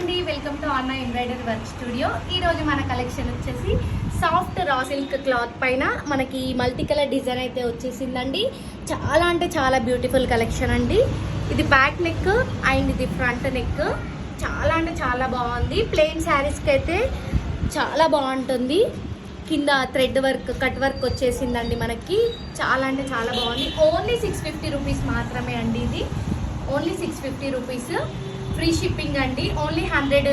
అండి welcome to Anna embroidery work studio. ఈరోజు మన కలెక్షన్ వచ్చేసి సాఫ్ట్ రా సిల్క్ క్లాత్ పైన మనకి మల్టీ కలర్ డిజైన్ అయితే వచ్చేసిందండి. చాలా అంటే చాలా బ్యూటిఫుల్ కలెక్షన్ అండి. ఇది బ్యాక్ నెక్ అండ్ ఇది ఫ్రంట్ నెక్. చాలా అంటే చాలా బాగుంది. ప్లెయిన్ శారీస్కి అయితే చాలా బాగుంటుంది. కింద థ్రెడ్ వర్క్ కట్ వర్క్ వచ్చేసిందండి మనకి. చాలా అంటే చాలా బాగుంది. ఓన్లీ సిక్స్ ఫిఫ్టీ రూపీస్ మాత్రమే అండి ఇది. Only six fifty rupees free shipping అండి. ఓన్లీ హండ్రెడ్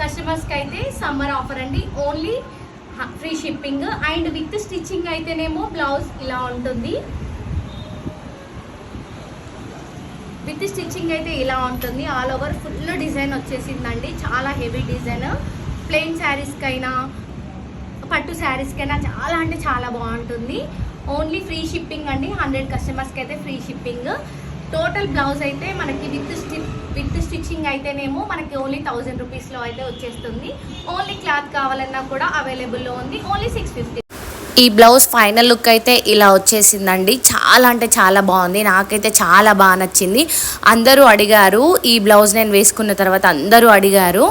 కస్టమర్స్కి అయితే సమ్మర్ ఆఫర్ అండి. Only free shipping. And with stitching అయితేనేమో బ్లౌజ్ ఇలా ఉంటుంది. విత్ స్టిచ్చింగ్ అయితే ఇలా ఉంటుంది. ఆల్ ఓవర్ ఫుల్ డిజైన్ వచ్చేసిందండి. చాలా హెవీ డిజైన్. ప్లెయిన్ శారీస్కైనా పట్టు శారీస్కైనా చాలా అంటే చాలా బాగుంటుంది. ఓన్లీ ఫ్రీ షిప్పింగ్ అండి. హండ్రెడ్ కస్టమర్స్కి అయితే ఫ్రీ షిప్పింగ్. టోటల్ బ్లౌజ్ అయితే మనకి విత్ స్టిచ్ విత్ అయితేనేమో మనకి ఓన్లీ థౌజండ్ రూపీస్లో అయితే వచ్చేస్తుంది. ఓన్లీ క్లాత్ కావాలన్నా కూడా అవైలబుల్లో ఉంది. ఓన్లీ సిక్స్ ఫిఫ్టీ ఈ బ్లౌజ్ ఫైనల్ లుక్ అయితే ఇలా వచ్చేసిందండి. చాలా అంటే చాలా బాగుంది. నాకైతే చాలా బాగా నచ్చింది. అందరూ అడిగారు ఈ బ్లౌజ్ నేను వేసుకున్న తర్వాత అందరూ అడిగారు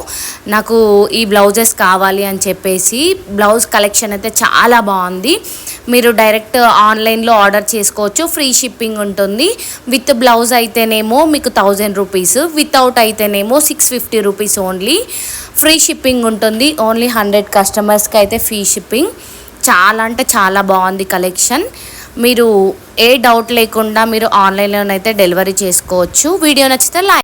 నాకు ఈ బ్లౌజెస్ కావాలి అని చెప్పేసి. బ్లౌజ్ కలెక్షన్ అయితే చాలా బాగుంది. మీరు డైరెక్ట్ ఆన్లైన్లో ఆర్డర్ చేసుకోవచ్చు. ఫ్రీ షిప్పింగ్ ఉంటుంది. విత్ బ్లౌజ్ అయితేనేమో మీకు థౌజండ్ రూపీస్. వితౌట్ అయితేనేమో six fifty rupees only. Free shipping ఉంటుంది. ఓన్లీ హండ్రెడ్ కస్టమర్స్కి అయితే ఫ్రీ షిప్పింగ్. చాలా అంటే చాలా బాగుంది కలెక్షన్. మీరు ఏ డౌట్ లేకుండా మీరు ఆన్లైన్లోనైతే డెలివరీ చేసుకోవచ్చు. వీడియో నచ్చితే లైక్